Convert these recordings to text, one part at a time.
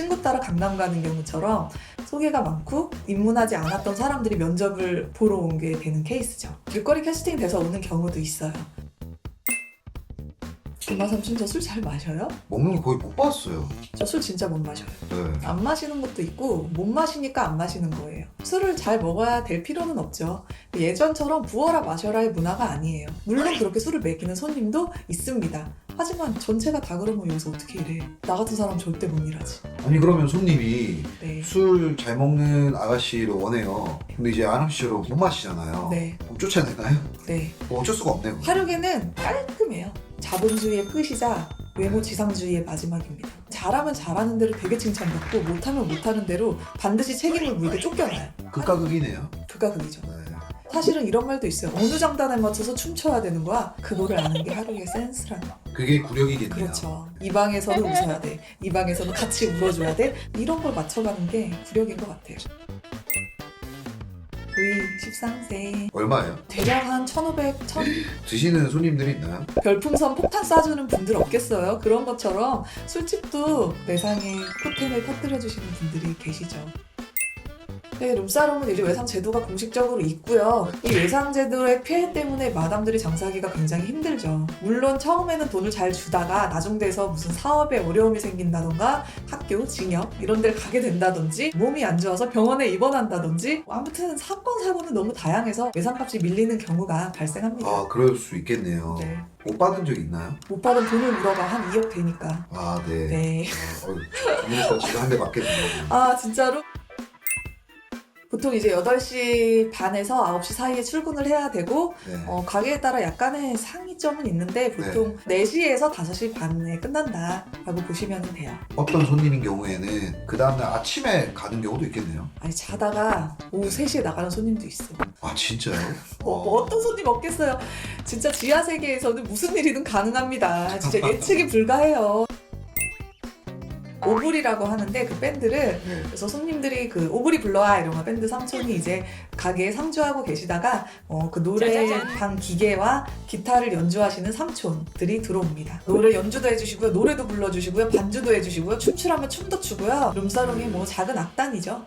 친구 따라 강남 가는 경우처럼 소개가 많고 입문하지 않았던 사람들이 면접을 보러 온 게 되는 케이스죠. 길거리 캐스팅 돼서 오는 경우도 있어요. 엄마 삼촌 저 술 잘 마셔요? 먹는 거 거의 못 봤어요. 저 술 진짜 못 마셔요. 네. 안 마시는 것도 있고 못 마시니까 안 마시는 거예요. 술을 잘 먹어야 될 필요는 없죠. 예전처럼 부어라 마셔라의 문화가 아니에요. 물론 그렇게 술을 먹이는 손님도 있습니다. 하지만 전체가 다 그러면 여기서 어떻게 일해? 나 같은 사람 절대 못 일하지. 아니 그러면 손님이 네. 술 잘 먹는 아가씨를 원해요. 근데 이제 아가씨로 못 마시잖아요. 네. 그럼 쫓아내나요? 네. 뭐 어쩔 수가 없네요. 화력에는 깔끔해요. 자본주의의 끝이자 외모 지상주의의 마지막입니다. 잘하면 잘하는 대로 되게 칭찬받고 못하면 못하는 대로 반드시 책임을 물게 쫓겨나요. 극과 극이네요. 그가 극이죠. 네. 사실은 이런 말도 있어요. 어느 장단에 맞춰서 춤춰야 되는 거야. 그거를 아는 게 하루의 센스라는 거. 그게 구력이겠네요. 그렇죠. 이 방에서는 웃어야 돼. 이 방에서는 같이 울어줘야 돼. 이런 걸 맞춰가는 게 구력인 것 같아요. V 13세. 얼마예요? 대략 한 1,500, 1,000 드시는 손님들이 있나요? 별풍선 폭탄 쏴주는 분들 없겠어요. 그런 것처럼 술집도 매상에 포텐을 터뜨려주시는 분들이 계시죠. 네, 룸사롱은 이제 외상 제도가 공식적으로 있고요. 이 외상 제도의 폐해 때문에 마담들이 장사하기가 굉장히 힘들죠. 물론 처음에는 돈을 잘 주다가 나중 돼서 무슨 사업에 어려움이 생긴다던가 학교, 징역 이런 데를 가게 된다든지 몸이 안 좋아서 병원에 입원한다든지 아무튼 사건 사고는 너무 다양해서 외상값이 밀리는 경우가 발생합니다. 아 그럴 수 있겠네요. 네. 못 받은 적 있나요? 못 받은 돈을 물어봐 한 2억 되니까. 아 네. 네. 아, 어휴, 이러니까 지금 한대 맞겠네요. 아 진짜로? 보통 이제 8시 반에서 9시 사이에 출근을 해야 되고 네. 어, 가게에 따라 약간의 상이점은 있는데 보통 4시에서 5시 반에 끝난다 라고 보시면 돼요. 어떤 손님인 경우에는 그 다음날 아침에 가는 경우도 있겠네요. 아니 자다가 오후 3시에 나가는 손님도 있어. 아 진짜요? 어, 뭐 어떤 손님 없겠어요. 진짜 지하 세계에서는 무슨 일이든 가능합니다. 진짜 예측이 불가해요. 오불이라고 하는데 그 밴드를 네. 그래서 손님들이 그 오브리 불러와 이런 거 밴드 삼촌이 이제 가게에 상주하고 계시다가 어, 그 노래방 기계와 기타를 연주하시는 삼촌들이 들어옵니다. 노래 연주도 해주시고요, 노래도 불러주시고요, 반주도 해주시고요, 춤추라면 춤도 추고요. 룸사롱이 뭐 작은 악단이죠.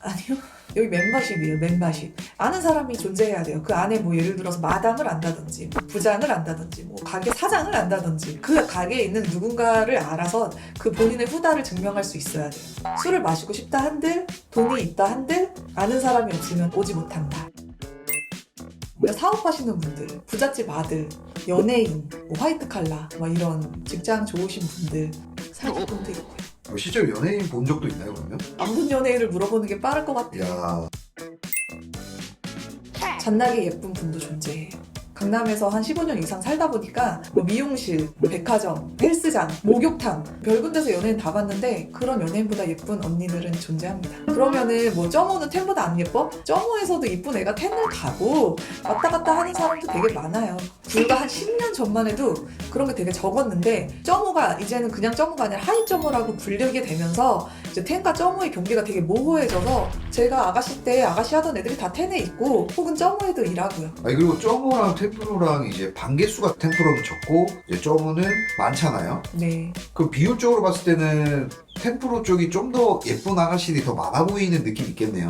아니요. 여기 멤버십이에요, 멤버십. 아는 사람이 존재해야 돼요. 그 안에 뭐 예를 들어서 마담을 안다든지, 뭐 부장을 안다든지, 뭐 가게 사장을 안다든지, 그 가게에 있는 누군가를 알아서 그 본인의 후다를 증명할 수 있어야 돼요. 술을 마시고 싶다 한들, 돈이 있다 한들, 아는 사람이 없으면 오지 못한다. 그러니까 사업하시는 분들, 부잣집 아들, 연예인, 뭐 화이트 칼라, 막 이런 직장 좋으신 분들, 사기꾼도 있고요. 어, 실제로 연예인 본 적도 있나요 그러면? 안 본 연예인을 물어보는 게 빠를 것 같아요. 야 잔나게 예쁜 분도 존재해요. 강남에서 한 15년 이상 살다 보니까 뭐 미용실, 백화점, 헬스장, 목욕탕 별 군 데서 연예인 다 봤는데 그런 연예인보다 예쁜 언니들은 존재합니다. 그러면은 뭐 점호는 텐보다 안 예뻐? 점호에서도 이쁜 애가 텐을 가고 왔다 갔다 하는 사람도 되게 많아요. 불과 한 10년 전만 해도 그런 게 되게 적었는데 점호가 이제는 그냥 점호가 아니라 하이 점호라고 불리게 되면서 이제 텐과 점호의 경계가 되게 모호해져서 제가 아가씨 때 아가씨 하던 애들이 다 텐에 있고 혹은 점호에도 일하고요. 아니 그리고 점호랑 템프로랑 이제 반개수가 템프로는 적고 이제 점호는 많잖아요. 네. 그 비율적으로 봤을 때는 템프로 쪽이 좀 더 예쁜 아가씨들이 더 많아 보이는 느낌 이 있겠네요.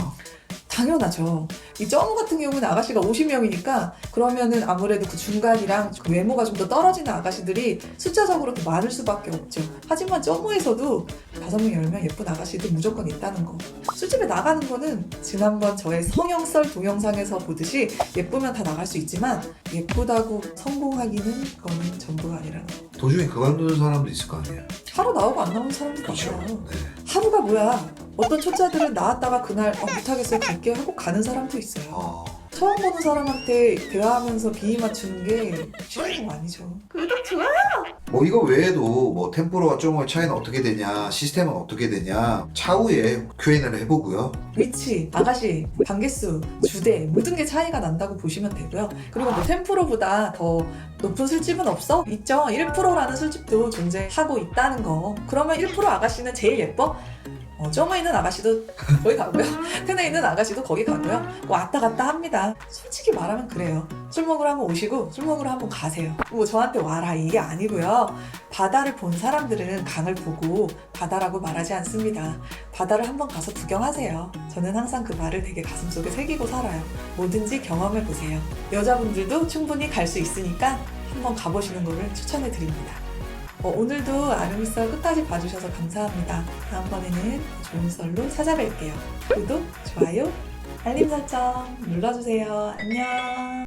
당연하죠. 이 점호 같은 경우는 아가씨가 50명이니까 그러면은 아무래도 그 중간이랑 그 외모가 좀 더 떨어지는 아가씨들이 숫자적으로 더 많을 수밖에 없죠. 하지만 점호에서도 5명, 10명 예쁜 아가씨도 무조건 있다는 거. 술집에 나가는 거는 지난번 저의 성형썰 동영상에서 보듯이 예쁘면 다 나갈 수 있지만 예쁘다고 성공하기는 그거는 전부가 아니라는 거. 도중에 그만두는 사람도 있을 거 아니에요. 하루 나오고 안 나오는 사람도 그렇죠. 많아요. 네. 하루가 뭐야? 어떤 초짜들은 나왔다가 그날 어, 못하겠어요 갈게 하고 가는 사람도 있어요. 어, 처음 보는 사람한테 대화하면서 비위 맞추는 게 쉬운 거 아니죠. 구독 좋아요. 뭐 이거 외에도 뭐 템포로와 점호의 차이는 어떻게 되냐, 시스템은 어떻게 되냐 차후에 Q&A를 해보고요. 위치, 아가씨, 반개수, 주대 모든 게 차이가 난다고 보시면 되고요. 그리고 뭐 템프로보다 더 높은 술집은 없어? 있죠. 1%라는 술집도 존재하고 있다는 거. 그러면 1% 아가씨는 제일 예뻐? 어, 쪼무에 있는 아가씨도 거기 가고요. 텐에 있는 아가씨도 거기 가고요. 왔다 갔다 합니다. 솔직히 말하면 그래요. 술 먹으러 한번 오시고 술 먹으러 한번 가세요. 뭐 저한테 와라 이게 아니고요. 바다를 본 사람들은 강을 보고 바다라고 말하지 않습니다. 바다를 한번 가서 구경하세요. 저는 항상 그 말을 되게 가슴속에 새기고 살아요. 뭐든지 경험해 보세요. 여자분들도 충분히 갈 수 있으니까 한번 가보시는 거를 추천해 드립니다. 어, 오늘도 아름이썰 끝까지 봐주셔서 감사합니다. 다음번에는 좋은 썰로 찾아뵐게요. 구독, 좋아요, 알림 설정 눌러주세요. 안녕.